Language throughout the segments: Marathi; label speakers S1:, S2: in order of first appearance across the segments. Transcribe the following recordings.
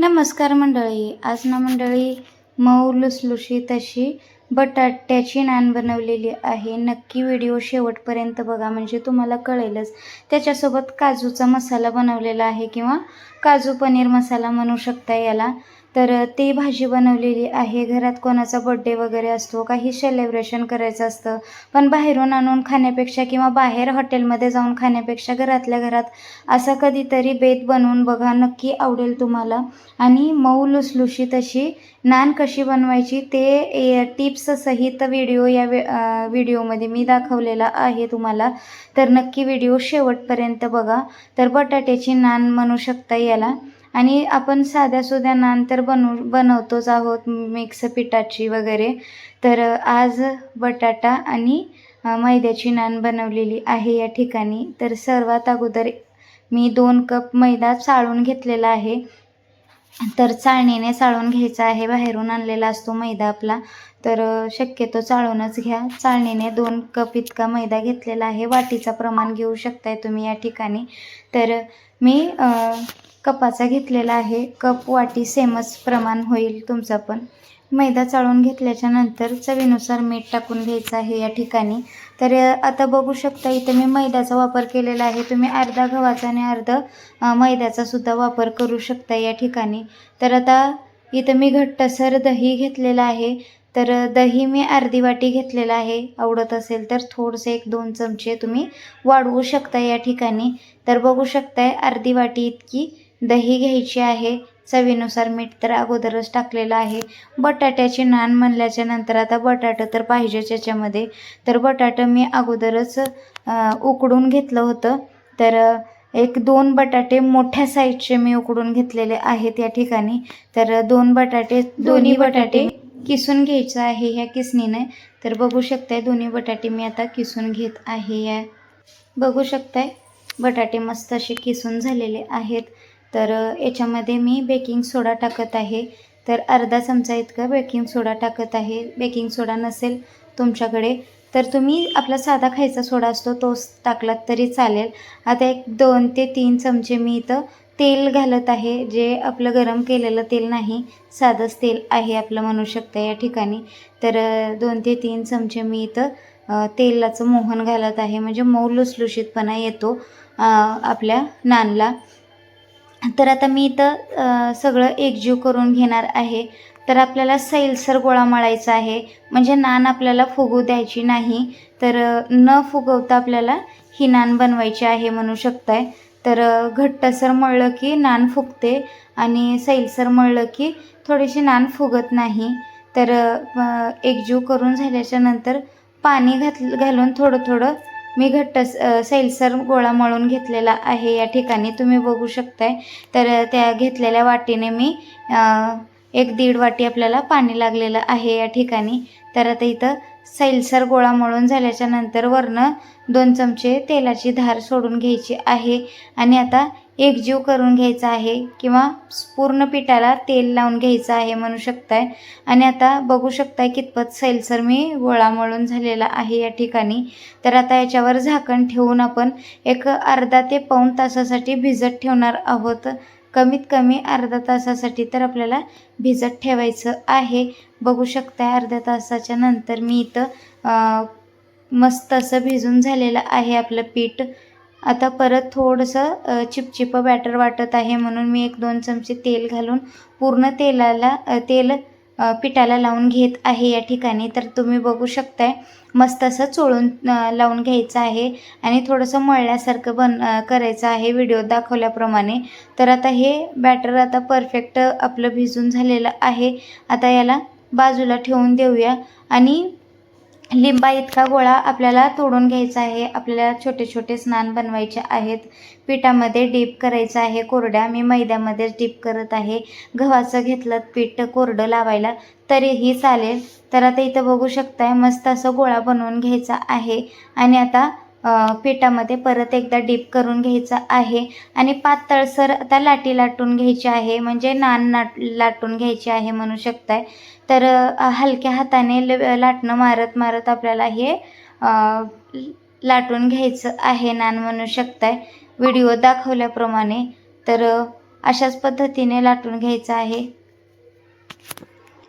S1: नमस्कार मंडळी. आज ना मंडळी मऊ लुसलुशीत अशी बटाट्याची नान बनवलेली आहे. नक्की व्हिडिओ शेवटपर्यंत बघा. म्हणजे तुम्हाला कळेलच. त्याच्यासोबत काजूचा मसाला बनवलेला आहे किंवा काजू पनीर मसाला म्हणू शकता याला. तर ती भाजी बनवलेली आहे. घरात कोणाचा बड्डे वगैरे असतो काही सेलिब्रेशन करायचं असतं. पण बाहेरून आणून खाण्यापेक्षा किंवा बाहेर हॉटेलमध्ये जाऊन खाण्यापेक्षा घरातल्या घरात असा कधीतरी बेत बनवून बघा नक्की आवडेल तुम्हाला. आणि मऊ लुसलुशीत अशी नान कशी बनवायची ते टिप्स सहित व्हिडिओ या वे व्हिडिओमध्ये मी दाखवलेला आहे तुम्हाला. तर नक्की व्हिडिओ शेवटपर्यंत बघा. तर बटाट्याची नान म्हणू शकता याला. आणि आपण साध्या सुध्या नान तर बनवू बनवतोच आहोत मिक्स पिठाची वगैरे. तर आज बटाटा आणि मैद्याची नान बनवलेली आहे या ठिकाणी. तर सर्वात अगोदर मी दोन कप मैदा चाळून घेतलेला आहे. तर चाळणीने चाळून घ्यायचा आहे. बाहेरून आणलेला असतो मैदा आपला. तर शक्यतो चाळूनच घ्या. चाळणीने दोन कप इतका मैदा घेतलेला आहे. वाटीचा प्रमाण घेऊ शकताय तुम्ही या ठिकाणी. तर मी कपाचा घेतलेला आहे. कप वाटी सेमच प्रमाण होईल तुमचा पण. मैदा चाळून घेतल्याच्या नंतर चवीनुसार मीठ टाकून घ्यायचं आहे या ठिकाणी. तर आता बघू शकता इथं मी मैद्याचा वापर केलेला आहे. तुम्ही अर्धा गव्हाचा आणि अर्धा मैद्याचा सुद्धा वापर करू शकता या ठिकाणी. तर आता इथं मी घट्टसर दही घेतलेलं आहे. तर दही मी अर्धी वाटी घेतलेलं आहे. आवडत असेल तर थोडंसं एक दोन चमचे तुम्ही वाढवू शकता या ठिकाणी. तर बघू शकताय अर्धी वाटी इतकी. दही घ्यायची आहे. चवीनुसार मीठ तर अगोदरच टाकलेलं आहे. बटाट्याची नान म्हणल्याच्या नंतर आता बटाटं तर पाहिजेच याच्यामध्ये. तर बटाटं मी अगोदरच उकडून घेतलं होतं. तर एक दोन बटाटे मोठ्या साईजचे मी उकडून घेतलेले आहेत या ठिकाणी. तर दोन बटाटे दोन्ही बटाटे किसून घ्यायचं आहे ह्या किसणीने. तर बघू शकताय दोन्ही बटाटे मी आता किसून घेत आहे या. बघू शकताय बटाटे मस्त असे किसून झालेले आहेत. तर याच्यामध्ये मी बेकिंग सोडा टाकत आहे. तर अर्धा चमचा इतका बेकिंग सोडा टाकत आहे. बेकिंग सोडा नसेल तुमच्याकडे तर तुम्ही आपला साधा खायचा सोडा असतो तोच टाकलात तरी चालेल. आता एक दोन ते तीन चमचे मी इथं तेल घालत आहे जे आपलं गरम केलेलं तेल नाही साधंच तेल आहे आपलं म्हणू शकता या ठिकाणी. तर दोन ते तीन चमचे मी इथं तेलाचं मोहन घालत आहे. म्हणजे मऊ लुसलुशीतपणा येतो आपल्या नानला. तर आता मी इथं सगळं एकजीव करून घेणार आहे. तर आपल्याला सैलसर गोळा मळायचा आहे. म्हणजे नान आपल्याला फुगू द्यायची नाही. तर न फुगवता आपल्याला ही नान बनवायची आहे म्हणू शकताय. तर घट्टसर मळलं की नान फुगते आणि सैलसर मळलं की थोडीशी नान फुगत नाही. तर एकजीव करून झाल्याच्यानंतर पाणी घात घालून थोडं थोडं मी घट्ट सैलसर गोळा मळून घेतलेला आहे या ठिकाणी. तुम्ही बघू शकताय. तर त्या घेतलेल्या वाटीने मी एक दीड वाटी आपल्याला पाणी लागलेलं आहे या ठिकाणी. तर आता इथं सैलसर गोळा मळून झाल्याच्यानंतर वरनं दोन चमचे तेलाची धार सोडून घ्यायची आहे. आणि आता एकजीव करून घ्यायचा आहे किंवा पूर्ण पिठाला तेल लावून घ्यायचं आहे म्हणू शकताय. आणि आता बघू शकताय कितपत सैलसर मी गोळा मळून झालेला आहे या ठिकाणी. तर आता याच्यावर झाकण ठेवून आपण एक अर्धा ते पाऊण तासासाठी भिजत ठेवणार आहोत. कमीत कमी अर्धा तासासाठी तर आपल्याला भिजत ठेवायचं आहे. बघू शकता अर्ध्या तासाच्या नंतर मी इथं मस्त असं भिजून झालेलं आहे आपलं पीठ. आता परत थोडंसं चिपचिपं बॅटर वाटत आहे म्हणून मी एक दोन चमचे तेल घालून पूर्ण तेलाला तेल पिठाला लावून घेत आहे या ठिकाणी. तर तुम्ही बघू शकताय मस्त असं चोळून लावून घ्यायचं आहे आणि थोडंसं मळल्यासारखं बन करायचं आहे. व्हिडिओ दाखवल्याप्रमाणे. तर आता हे बॅटर आता परफेक्ट आपलं भिजून झालेलं आहे. आता याला बाजूला ठेवून देऊया आणि लिंबा इतका गोळा आपल्याला तोडून घ्यायचा आहे. आपल्याला छोटे छोटे स्नान बनवायचे आहेत. पिठामध्ये डीप करायचं आहे. कोरड्या मी मैद्यामध्येच डीप करत आहे. गव्हाचं घेतलं पीठ कोरडं लावायला तरीही चालेल. तर आता इथं बघू शकताय मस्त असं गोळा बनवून घ्यायचा आहे. आणि आता पिठामध्ये परत एकदा डीप करून घ्यायचं आहे. आणि पातळसर आता लाटी लाटून घ्यायची आहे. म्हणजे नान नाट लाटून घ्यायची आहे म्हणू शकताय. तर हलक्या हाताने ल लाटणं मारत मारत आपल्याला हे लाटून घ्यायचं आहे नान म्हणू शकताय. व्हिडिओ दाखवल्याप्रमाणे. तर अशाच पद्धतीने लाटून घ्यायचं आहे.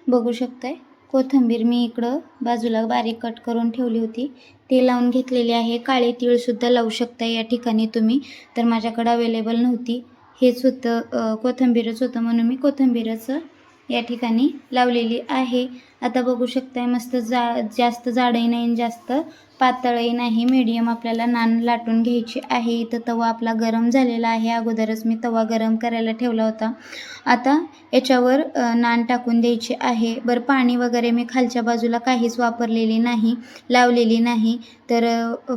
S1: बघू शकताय. कोथिंबीर मी इकडं बाजूला बारीक कट करून ठेवली होती. ते लावून घेतलेली आहे. काळे तीळसुद्धा लावू शकता या ठिकाणी तुम्ही. तर माझ्याकडं अवेलेबल नव्हती. हेच होतं कोथिंबीरच होतं म्हणून मी कोथिंबीरच या ठिकाणी लावलेली आहे. आता बघू शकताय मस्त जा जास्त जाडही नाही आणि जास्त पातळही नाही. मीडियम आपल्याला नान लाटून घ्यायची आहे. इथं तवा आपला गरम झालेला आहे. अगोदरच मी तवा गरम करायला ठेवला होता. आता याच्यावर नान टाकून द्यायचे आहे. बरं पाणी वगैरे मी खालच्या बाजूला काहीच वापरलेली नाही लावलेली नाही. तर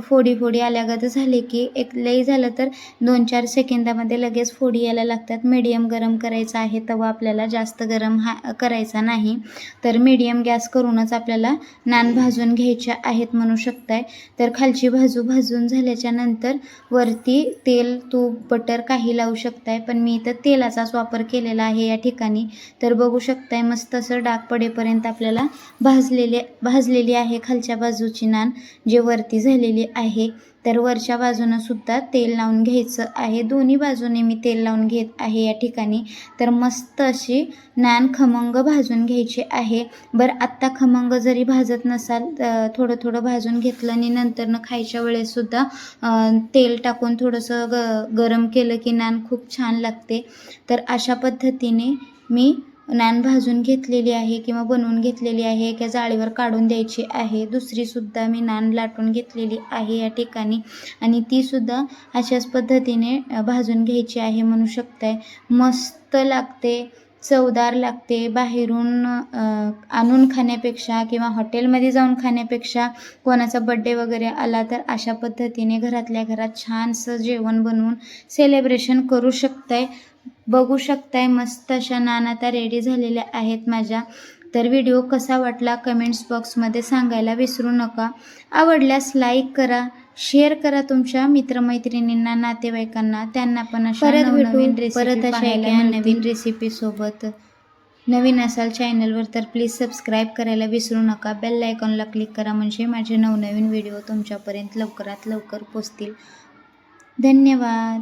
S1: फोडी फोडी आल्यागत झाले की एक लई झालं तर दोन चार सेकंदामध्ये लगेच फोडी यायला लागतात. मीडियम गरम करायचा आहे. तवा आपल्याला जास्त गरम हा करायचा नाही. तर मीडियम गॅस करूनच आपल्याला नान भाजून घ्यायचे आहेत म्हणू शकताय. तर खालची बाजू भाजून झाल्याच्यानंतर वरती तेल तूप बटर काही लावू शकताय. पण मी इथं तेलाचाच वापर केलेला आहे या ठिकाणी. तर बघू शकताय मस्त असं डाग पडेपर्यंत आपल्याला भाजलेले भाजलेली आहे खालच्या बाजूची नान जे वरती झालेली आहे. तर वरच्या बाजूनं सुद्धा तेल लावून घ्यायचं आहे. दोन्ही बाजूने मी तेल लावून घेत आहे या ठिकाणी. तर मस्त अशी नान खमंग भाजून घ्यायची आहे. बरं आत्ता खमंग जरी भाजत नसाल थोडं थोडं भाजून घेतलं आणि नंतरनं खायच्या वेळेससुद्धा तेल टाकून थोडंसं ग गरम केलं की नान खूप छान लागते. तर अशा पद्धतीने मी नान भाजून घेतलेली आहे किंवा बनवून घेतलेली आहे एका जाळीवर काढून द्यायची आहे. दुसरीसुद्धा मी नान लाटून घेतलेली आहे या ठिकाणी. आणि तीसुद्धा अशाच पद्धतीने भाजून घ्यायची आहे म्हणू शकताय. मस्त लागते चवदार लागते. बाहेरून आणून खाण्यापेक्षा किंवा हॉटेलमध्ये जाऊन खाण्यापेक्षा कोणाचा बड्डे वगैरे आला तर अशा पद्धतीने घरातल्या घरात छानसं जेवण बनवून सेलिब्रेशन करू शकताय. बघू शकताय मस्त अशा नान आता रेडी झालेल्या आहेत माझ्या. तर व्हिडिओ कसा वाटला कमेंट्स बॉक्समध्ये सांगायला विसरू नका. आवडल्यास लाईक करा शेअर करा तुमच्या मित्रमैत्रिणींना नातेवाईकांना. त्यांना पण अशा रेसिपी परत अशा. नवीन रेसिपी सोबत. नवीन असाल चॅनलवर तर प्लीज सबस्क्राईब करायला विसरू नका. बेल आयकॉनला क्लिक करा म्हणजे माझे नवनवीन व्हिडिओ तुमच्यापर्यंत लवकरात लवकर पोचतील. धन्यवाद.